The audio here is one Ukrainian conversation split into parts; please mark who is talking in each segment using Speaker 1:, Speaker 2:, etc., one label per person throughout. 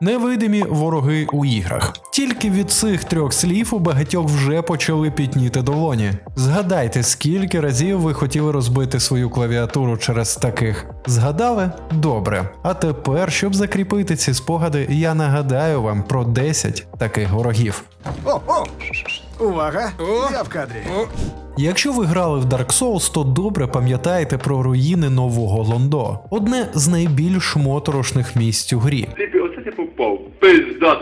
Speaker 1: Невидимі вороги у іграх. Тільки від цих трьох слів у багатьох вже почали пітніти долоні. Згадайте, скільки разів ви хотіли розбити свою клавіатуру через таких. Згадали? Добре. А тепер, щоб закріпити ці спогади, я нагадаю вам про 10 таких ворогів.
Speaker 2: О, о! Увага! Я в кадрі.
Speaker 1: Якщо ви грали в Dark Souls, то добре пам'ятаєте про руїни нового Лондо, одне з найбільш моторошних місць у грі.
Speaker 3: Типі, оце ти попав. Пизда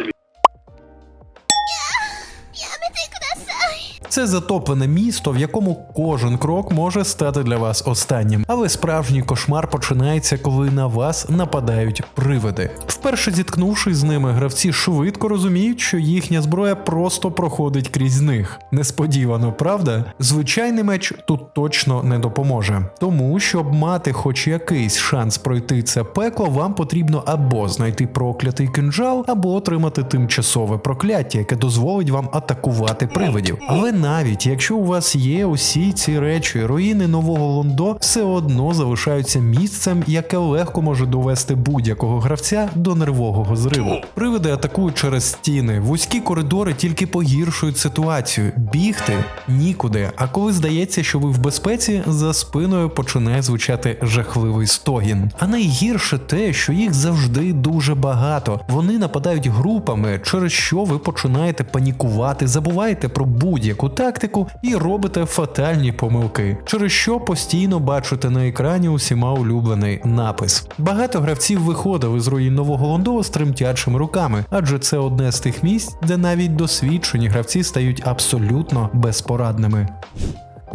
Speaker 1: Це затоплене місто, в якому кожен крок може стати для вас останнім. Але справжній кошмар починається, коли на вас нападають привиди. Вперше зіткнувшись з ними, гравці швидко розуміють, що їхня зброя просто проходить крізь них. Несподівано, правда? Звичайний меч тут точно не допоможе. Тому, щоб мати хоч якийсь шанс пройти це пекло, вам потрібно або знайти проклятий кинджал, або отримати тимчасове прокляття, яке дозволить вам атакувати привидів. Але навіть якщо у вас є усі ці речі, руїни нового Лондо все одно залишаються місцем, яке легко може довести будь-якого гравця до нервового зриву. Привиди атакують через стіни, вузькі коридори тільки погіршують ситуацію. Бігти нікуди. А коли здається, що ви в безпеці, за спиною починає звучати жахливий стогін. А найгірше те, що їх завжди дуже багато. Вони нападають групами, через що ви починаєте панікувати, забуваєте про будь-яку тактику і робите фатальні помилки, через що постійно бачите на екрані усіма улюблений напис. Багато гравців виходили з руїн нового Лондова з тремтячими руками, адже це одне з тих місць, де навіть досвідчені гравці стають абсолютно безпорадними.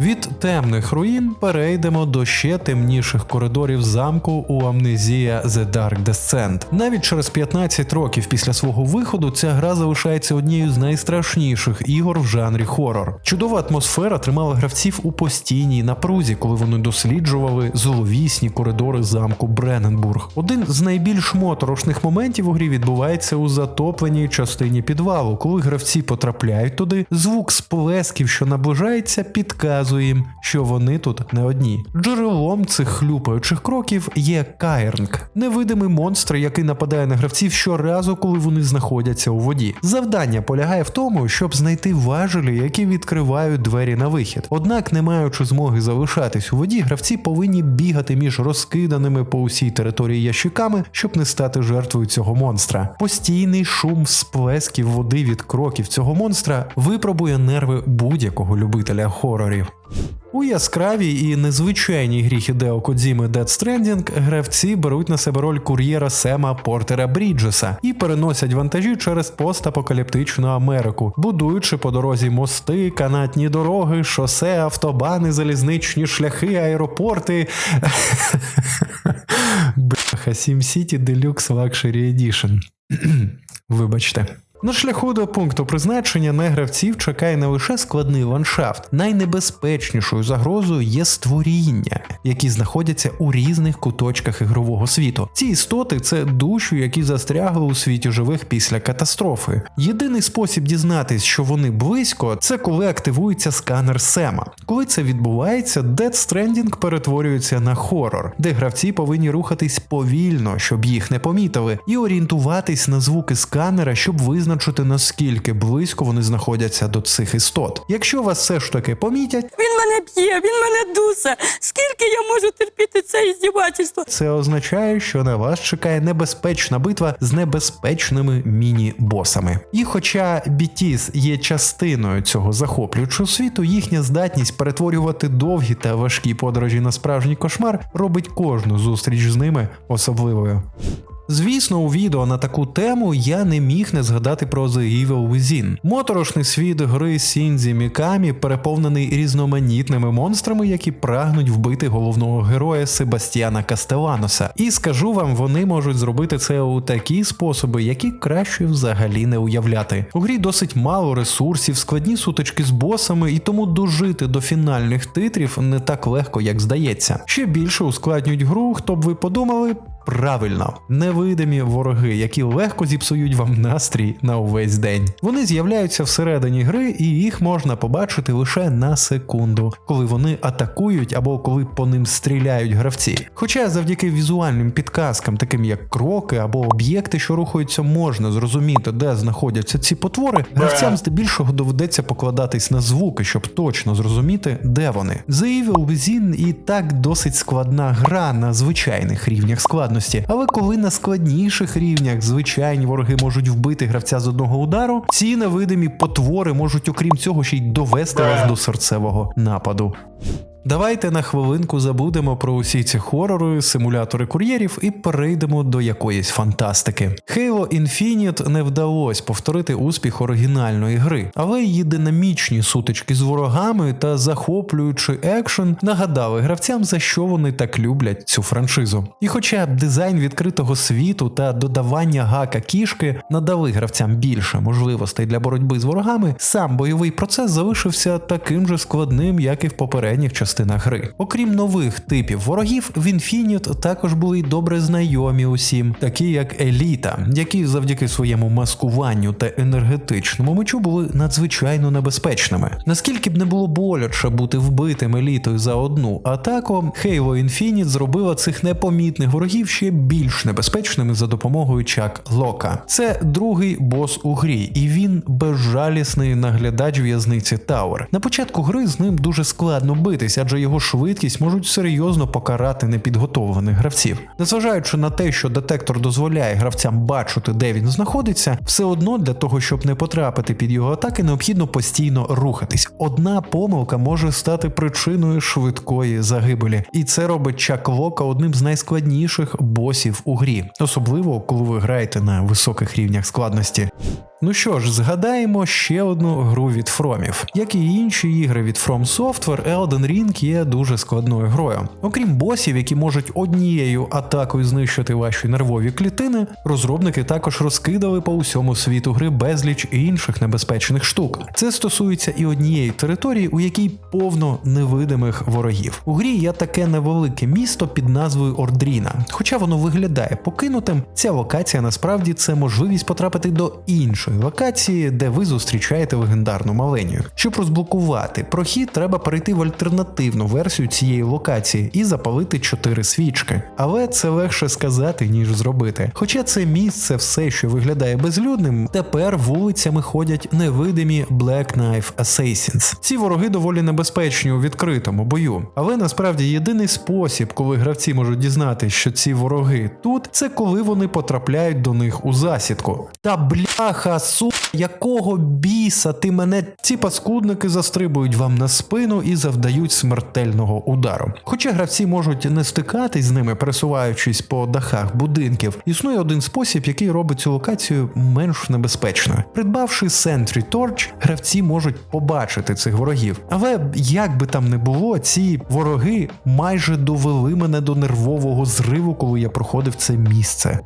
Speaker 1: Від темних руїн перейдемо до ще темніших коридорів замку у Амнезія The Dark Descent. Навіть через 15 років після свого виходу ця гра залишається однією з найстрашніших ігор в жанрі хорор. Чудова атмосфера тримала гравців у постійній напрузі, коли вони досліджували зловісні коридори замку Брененбург. Один з найбільш моторошних моментів у грі відбувається у затопленій частині підвалу, коли гравці потрапляють туди, звук сплесків, що наближається, підказує їм, що вони тут не одні. Джерелом цих хлюпаючих кроків є Каєрнг, невидимий монстр, який нападає на гравців щоразу, коли вони знаходяться у воді. Завдання полягає в тому, щоб знайти важелі, які відкривають двері на вихід. Однак, не маючи змоги залишатись у воді, гравці повинні бігати між розкиданими по усій території ящиками, щоб не стати жертвою цього монстра. Постійний шум сплесків води від кроків цього монстра випробує нерви будь-якого любителя хорорів. У яскравій і незвичайній грі Хідео Кодзіми Dead Stranding гравці беруть на себе роль кур'єра Сема Портера Бріджеса і переносять вантажі через постапокаліптичну Америку, будуючи по дорозі мости, канатні дороги, шосе, автобани, залізничні шляхи, аеропорти. Бляха, SimCity Deluxe Luxury Edition. Вибачте. На шляху до пункту призначення на гравців чекає не лише складний ландшафт, найнебезпечнішою загрозою є створіння, які знаходяться у різних куточках ігрового світу. Ці істоти це душі, які застрягли у світі живих після катастрофи. Єдиний спосіб дізнатись, що вони близько, це коли активується сканер Сема. Коли це відбувається, Dead Stranding перетворюється на хорор, де гравці повинні рухатись повільно, щоб їх не помітили, і орієнтуватись на звуки сканера, щоб визначити наскільки близько вони знаходяться до цих істот. Якщо вас все ж таки помітять,
Speaker 4: Він мене б'є, він мене дусе. Скільки я можу терпіти це іздівательство?
Speaker 1: це означає, що на вас чекає небезпечна битва з небезпечними міні-босами. І хоча BTS є частиною цього захоплюючого світу, їхня здатність перетворювати довгі та важкі подорожі на справжній кошмар робить кожну зустріч з ними особливою. Звісно, у відео на таку тему я не міг не згадати про The Evil Within. Моторошний світ гри Сінзі Мікамі переповнений різноманітними монстрами, які прагнуть вбити головного героя Себастьяна Кастеланоса. І скажу вам, вони можуть зробити це у такі способи, які краще взагалі не уявляти. У грі досить мало ресурсів, складні сутички з босами, і тому дожити до фінальних титрів не так легко, як здається. Ще більше ускладнюють гру, хто б ви подумали, Правильно, невидимі вороги, які легко зіпсують вам настрій на увесь день. Вони з'являються всередині гри, і їх можна побачити лише на секунду, коли вони атакують або коли по ним стріляють гравці. Хоча завдяки візуальним підказкам, таким як кроки або об'єкти, що рухаються, можна зрозуміти, де знаходяться ці потвори, гравцям здебільшого доведеться покладатись на звуки, щоб точно зрозуміти, де вони. The Evil Within і так досить складна гра на звичайних рівнях складності, але коли на складніших рівнях звичайні вороги можуть вбити гравця з одного удару, ці невидимі потвори можуть, окрім цього, ще й довести вас до серцевого нападу. Давайте на хвилинку забудемо про усі ці хорори, симулятори кур'єрів і перейдемо до якоїсь фантастики. Halo Infinite не вдалося повторити успіх оригінальної гри, але її динамічні сутички з ворогами та захоплюючий екшен нагадали гравцям, за що вони так люблять цю франшизу. І хоча дизайн відкритого світу та додавання гака кішки надали гравцям більше можливостей для боротьби з ворогами, сам бойовий процес залишився таким же складним, як і в попередніх частинах гри. Окрім нових типів ворогів, в Infinite також були добре знайомі усім, такі як Еліта, які завдяки своєму маскуванню та енергетичному мечу були надзвичайно небезпечними. Наскільки б не було боляче бути вбитим елітою за одну атаку, Halo Infinite зробила цих непомітних ворогів ще більш небезпечними за допомогою Чак Лока. Це другий бос у грі, і він безжалісний наглядач в'язниці Тауер. На початку гри з ним дуже складно битись, адже його швидкість можуть серйозно покарати непідготовлених гравців. Незважаючи на те, що детектор дозволяє гравцям бачити, де він знаходиться, все одно для того, щоб не потрапити під його атаки, необхідно постійно рухатись. Одна помилка може стати причиною швидкої загибелі, і це робить Чак Лока одним з найскладніших босів у грі, особливо коли ви граєте на високих рівнях складності. Ну що ж, згадаємо ще одну гру від Фромів. Як і інші ігри від From Software, Elden Ring є дуже складною грою. Окрім босів, які можуть однією атакою знищити ваші нервові клітини, розробники також розкидали по усьому світу гри безліч інших небезпечних штук. Це стосується і однієї території, у якій повно невидимих ворогів. У грі є таке невелике місто під назвою Ордріна. Хоча воно виглядає покинутим, ця локація насправді це можливість потрапити до іншої локації, де ви зустрічаєте легендарну маленію. Щоб розблокувати прохід, треба перейти в альтернативну версію цієї локації і запалити чотири свічки. Але це легше сказати, ніж зробити. Хоча це місце все, що виглядає безлюдним, тепер вулицями ходять невидимі Black Knife Assassins. Ці вороги доволі небезпечні у відкритому бою. Але насправді єдиний спосіб, коли гравці можуть дізнатися, що ці вороги тут, це коли вони потрапляють до них у засідку. Та бляха, су, якого біса ти мене ці паскудники застрибують вам на спину і завдають смертельного удару. Хоча гравці можуть не стикатись з ними, пересуваючись по дахах будинків, існує один спосіб, який робить цю локацію менш небезпечною. Придбавши Sentry Torch, гравці можуть побачити цих ворогів. Але як би там не було, ці вороги майже довели мене до нервового зриву, коли я проходив це місце.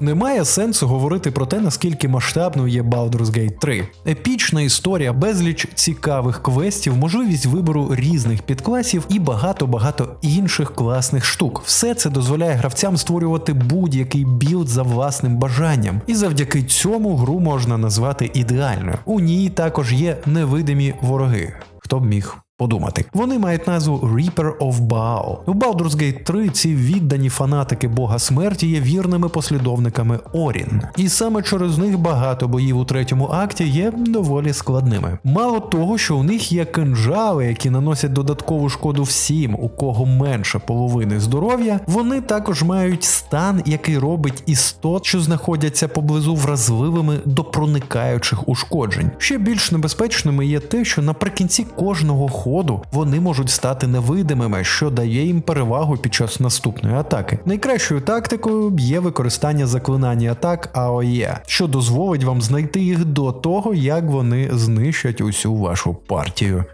Speaker 1: Немає сенсу говорити про те, наскільки масштабною є Baldur's Gate 3. Епічна історія, безліч цікавих квестів, можливість вибору різних підкласів і багато-багато інших класних штук. Все це дозволяє гравцям створювати будь-який білд за власним бажанням, і завдяки цьому гру можна назвати ідеальною. У ній також є невидимі вороги. Хто б міг подумати. Вони мають назву Reaper of Baal. У Baldur's Gate 3 ці віддані фанатики Бога смерті є вірними послідовниками Орін. І саме через них багато боїв у третьому акті є доволі складними. Мало того, що у них є кинжали, які наносять додаткову шкоду всім, у кого менше половини здоров'я, вони також мають стан, який робить істот, що знаходяться поблизу вразливими до проникаючих ушкоджень. Ще більш небезпечними є те, що наприкінці кожного ходу вони можуть стати невидимими, що дає їм перевагу під час наступної атаки. Найкращою тактикою є використання заклинання атак АОЄ, що дозволить вам знайти їх до того, як вони знищать усю вашу партію.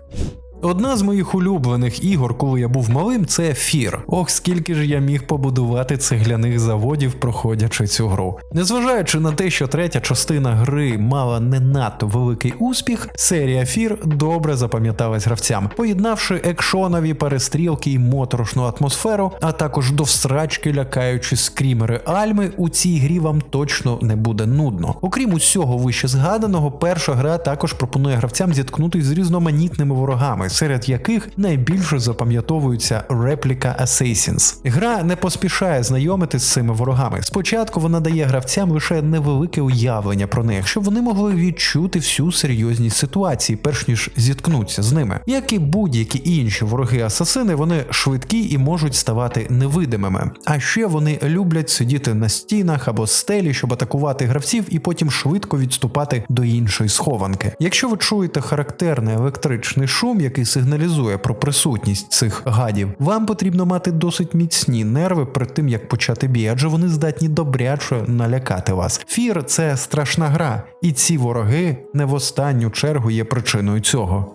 Speaker 1: Одна з моїх улюблених ігор, коли я був малим, це Фір. Ох, скільки ж я міг побудувати цегляних заводів, проходячи цю гру. Незважаючи на те, що третя частина гри мала не надто великий успіх, серія Фір добре запам'яталась гравцям, поєднавши екшонові перестрілки і моторошну атмосферу, а також до всрачки лякаючі скрімери Альми, у цій грі вам точно не буде нудно. Окрім усього вище згаданого, перша гра також пропонує гравцям зіткнутися з різноманітними ворогами, серед яких найбільше запам'ятовуються репліка Assassins. Гра не поспішає знайомити з цими ворогами. Спочатку вона дає гравцям лише невелике уявлення про них, щоб вони могли відчути всю серйозність ситуації, перш ніж зіткнуться з ними. Як і будь-які інші вороги-асасини, вони швидкі і можуть ставати невидимими. А ще вони люблять сидіти на стінах або стелі, щоб атакувати гравців, і потім швидко відступати до іншої схованки. Якщо ви чуєте характерний електричний шум, який сигналізує про присутність цих гадів, вам потрібно мати досить міцні нерви перед тим, як почати бій, адже вони здатні добряче налякати вас. Фір це страшна гра, і ці вороги не в останню чергу є причиною цього.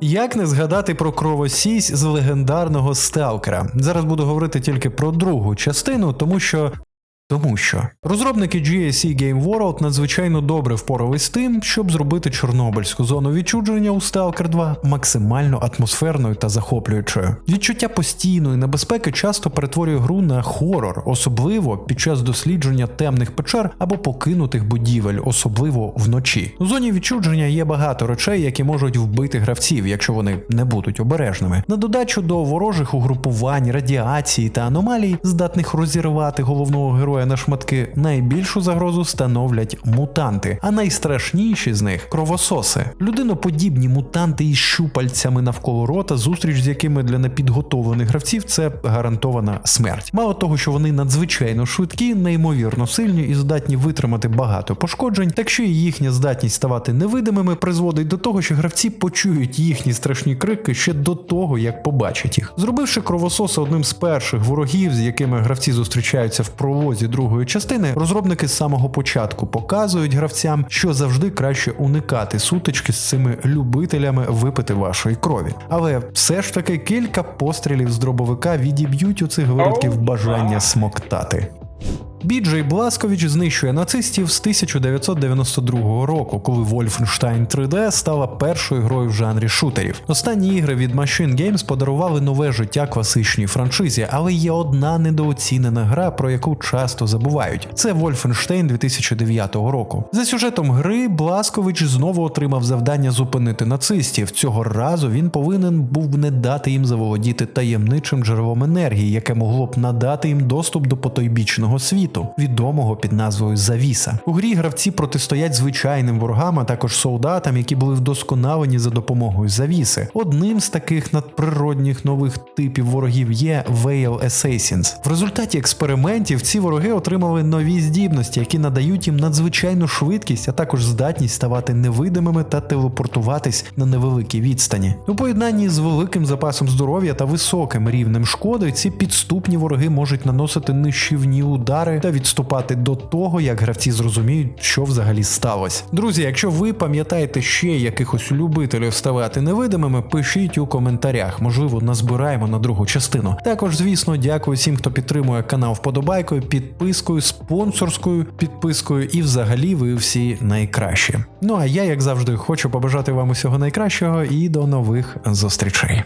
Speaker 1: Як не згадати про кровосісь з легендарного сталкера? Зараз буду говорити тільки про другу частину, тому що. Тому що розробники GSC Game World надзвичайно добре впорались з тим, щоб зробити чорнобильську зону відчудження у Stalker 2 максимально атмосферною та захоплюючою. Відчуття постійної небезпеки часто перетворює гру на хорор, особливо під час дослідження темних печер або покинутих будівель, особливо вночі. У зоні відчудження є багато речей, які можуть вбити гравців, якщо вони не будуть обережними. На додачу до ворожих угрупувань, радіації та аномалій, здатних розірвати головного героя на шматки, найбільшу загрозу становлять мутанти, а найстрашніші з них кровососи. Людиноподібні мутанти із щупальцями навколо рота, зустріч з якими для непідготовлених гравців це гарантована смерть. Мало того, що вони надзвичайно швидкі, неймовірно сильні і здатні витримати багато пошкоджень, так що і їхня здатність ставати невидимими призводить до того, що гравці почують їхні страшні крики ще до того, як побачать їх. Зробивши кровососи одним з перших ворогів, з якими гравці зустрічаються в пролозі другої частини, розробники з самого початку показують гравцям, що завжди краще уникати сутички з цими любителями випити вашої крові. Але все ж таки кілька пострілів з дробовика відіб'ють у цих виродків бажання смоктати. Біджей Бласкович знищує нацистів з 1992 року, коли Wolfenstein 3D стала першою грою в жанрі шутерів. Останні ігри від Machine Games подарували нове життя класичній франшизі, але є одна недооцінена гра, про яку часто забувають. Це Wolfenstein 2009 року. За сюжетом гри Бласкович знову отримав завдання зупинити нацистів. Цього разу він повинен був не дати їм заволодіти таємничим джерелом енергії, яке могло б надати їм доступ до потойбічного світу, відомого під назвою Завіса. У грі гравці протистоять звичайним ворогам, а також солдатам, які були вдосконалені за допомогою завіси. Одним з таких надприродних нових типів ворогів є Veil Assassins. В результаті експериментів ці вороги отримали нові здібності, які надають їм надзвичайну швидкість, а також здатність ставати невидимими та телепортуватись на невеликій відстані. У поєднанні з великим запасом здоров'я та високим рівнем шкоди ці підступні вороги можуть наносити нищівні удари та відступати до того, як гравці зрозуміють, що взагалі сталося. Друзі, якщо ви пам'ятаєте ще якихось любителів ставати невидимими, пишіть у коментарях. Можливо, назбираємо на другу частину. Також, звісно, дякую всім, хто підтримує канал вподобайкою, підпискою, спонсорською підпискою, і взагалі ви всі найкращі. Ну а я, як завжди, хочу побажати вам усього найкращого і до нових зустрічей.